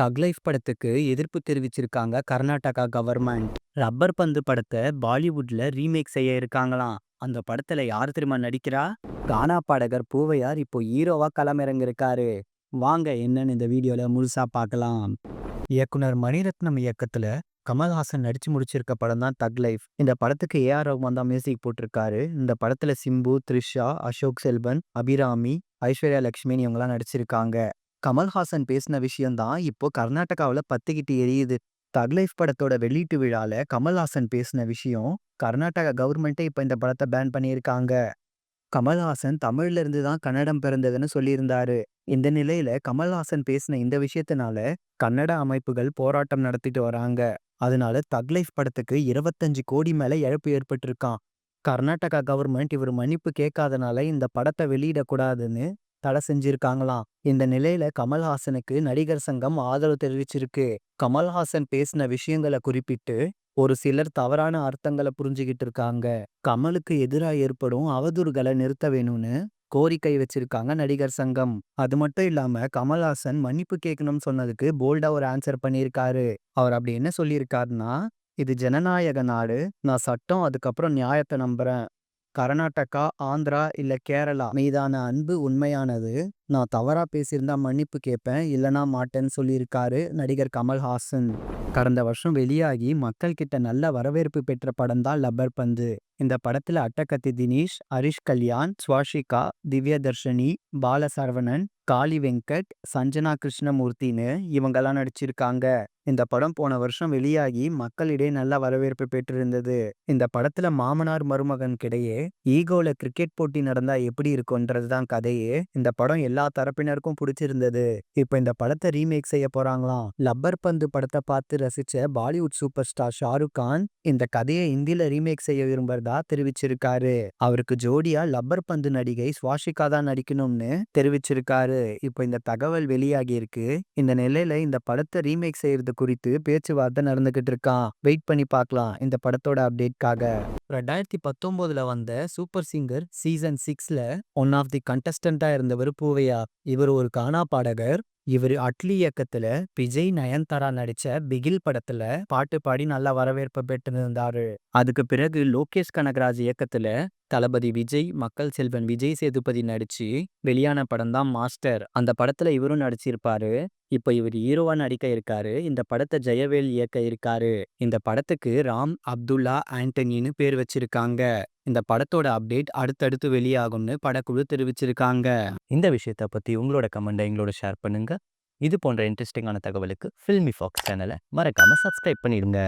தக் லைஃப் படத்துக்கு எதிர்ப்பு தெரிவிச்சிருக்காங்க கர்நாடகா கவர்மெண்ட். ரப்பர் பந்து படத்தை பாலிவுட்ல ரீமேக் செய்ய இருக்காங்களாம். அந்த படத்துல யார் தெரியுமா நடிக்கிறா? கானா பாடகர் பூவையார் இப்போ ஹீரோவா களமிறங்கிருக்காரு. வாங்க என்னன்னு இந்த வீடியோல முழுசா பார்க்கலாம். இயக்குனர் மணிரத்னம் இயக்கத்துல கமல்ஹாசன் நடிச்சு முடிச்சிருக்க படம் தான் தக் லைஃப். இந்த படத்துக்கு ஏ ஆர் ரஹ்மான் தான் மியூசிக் போட்டிருக்காரு. இந்த படத்துல சிம்பு, த்ரிஷா, அசோக் செல்வன், அபிராமி, ஐஸ்வர்யா லட்சுமின்னு இவங்கெல்லாம் நடிச்சிருக்காங்க. கமல்ஹாசன் பேசின விஷயம் தான் இப்போ கர்நாடகாவுல பத்திக்கிட்டு எரியுது. தக் லைஃப் படத்தோட வெளியீட்டு விழால கமல்ஹாசன் பேசின விஷயம் கர்நாடகா கவர்மெண்ட்டே இப்ப இந்த படத்தை பேன் பண்ணியிருக்காங்க. கமல்ஹாசன் தமிழ்ல இருந்து தான் கன்னடம் பிறந்ததுன்னு சொல்லியிருந்தாரு. இந்த நிலையில கமல்ஹாசன் பேசின இந்த விஷயத்தினால கன்னட அமைப்புகள் போராட்டம் நடத்திட்டு வராங்க. அதனால தக் லைஃப் படத்துக்கு 25 கோடி மேல இழப்பு ஏற்பட்டிருக்கான் கர்நாடகா கவர்மெண்ட் இவர் மன்னிப்பு கேட்காதனால இந்த படத்தை வெளியிடக்கூடாதுன்னு தடை செஞ்சிருக்காங்களாம். இந்த நிலையில கமல்ஹாசனுக்கு நடிகர் சங்கம் ஆதரவு தெரிவிச்சிருக்கு. கமல்ஹாசன் பேசின விஷயங்களை குறிப்பிட்டு ஒரு சிலர் தவறான அர்த்தங்களை புரிஞ்சுகிட்டு இருக்காங்க. கமலுக்கு எதிரா ஏற்படும் அவதூறுகளை நிறுத்த வேணும்னு கோரிக்கை வச்சிருக்காங்க நடிகர் சங்கம். அது மட்டும் இல்லாம கமல்ஹாசன் மன்னிப்பு கேட்கணும்னு சொன்னதுக்கு போல்டா ஒரு ஆன்சர் பண்ணியிருக்காரு. அவர் அப்படி என்ன சொல்லியிருக்காருன்னா இது ஜனநாயக நாடு. நான் சட்டம் அதுக்கப்புறம் நியாயத்தை நம்புறேன். கர்நாடகா, ஆந்திரா இல்ல கேரளா மீதான அன்பு உண்மையானது. நான் தவறாக பேசியிருந்தா மன்னிப்பு கேட்பேன் இல்லனா மாட்டேன்னு சொல்லியிருக்காரு நடிகர் கமல்ஹாசன். கடந்த வருஷம் வெளியாகி மக்கள் கிட்ட நல்ல வரவேற்பு பெற்ற படம் தான் லப்பர் பந்து. இந்த படத்தில் அட்டகத்தி தினேஷ், ஹரிஷ் கல்யாண், ஸ்வாஷிகா, திவ்யதர்ஷினி, பாலசரவணன், காளி வெங்கட், சஞ்சனா கிருஷ்ணமூர்த்தின்னு இவங்கெல்லாம் நடிச்சிருக்காங்க. இந்த படம் போன வருஷம் வெளியாகி மக்களிடையே நல்ல வரவேற்பு பெற்றிருந்தது. இந்த படத்துல மாமனார் மருமகனுக்கிடையே ஈகோல கிரிக்கெட் போட்டி நடந்தா எப்படி இருக்கும்ன்றது தான் கதையே. இந்த படம் எல்லா எல்லா தரப்பினருக்கும் பிடிச்சிருந்தது. இப்ப இந்த படத்தை ரீமேக் செய்ய போறாங்களாம். லப்பர் பந்து படத்தை பார்த்து ரசிச்ச Bollywood super star Shahrukh Khan இந்த கதையை இந்தியில ரீமேக் செய்ய விரும்புறதா தெரிவிச்சிருக்காரு. அவருக்கு ஜோடியா லப்பர் பந்து நடிகை சுவாஷிகா தான் நடிக்கணும்னு தெரிவிச்சிருக்காரு. இப்போ இந்த தகவல் வெளியாகி இருக்கு. இந்த நிலையில இந்த படத்தை ரீமேக் செய்யறது குறித்து பேச்சுவார்த்தை நடந்துகிட்டு இருக்கான் வெயிட் பண்ணி பார்க்கலாம் இந்த படத்தோட அப்டேட்காக. 2019ல வந்த சூப்பர் சிங்கர் சீசன் சிக்ஸ்ல ஒன் ஆஃப் தி கண்டஸ்டண்டா இருந்தவர் பூவை பூவையார். இவர் ஒரு கானா பாடகர். இவர் அட்லி இயக்கத்துல விஜய் நயன்தாரா நடிச்ச பிகில் படத்துல பாட்டு பாடி நல்ல வரவேற்பு பெற்றிருந்தாரு. அதுக்கு பிறகு லோகேஷ் கனகராஜ் இயக்கத்துல தளபதி விஜய், மக்கள் செல்வன் விஜய் சேதுபதி நடிச்சு வெளியான படம் தான் மாஸ்டர். அந்த படத்துல இவரும் நடிச்சிருப்பாரு. இப்ப இவர் ஹீரோவா நடிக்க இருக்காரு. இந்த படத்தை ஜெயவேல் இயக்க இருக்காரு. இந்த படத்துக்கு ராம் அப்துல்லா ஆண்டனின்னு பேர் வச்சிருக்காங்க. இந்த படத்தோட அப்டேட் அடுத்தடுத்து வெளியாகும்னு படக்குழு தெரிவிச்சிருக்காங்க. இந்த விஷயத்த பத்தி உங்களோட கமெண்ட்டை எங்களோட ஷேர் பண்ணுங்க. இது போன்ற இன்ட்ரெஸ்டிங்கான தகவலுக்கு ஃபில்மி ஃபாக்ஸ் சேனலை மறக்காம சப்ஸ்கிரைப் பண்ணிடுங்க.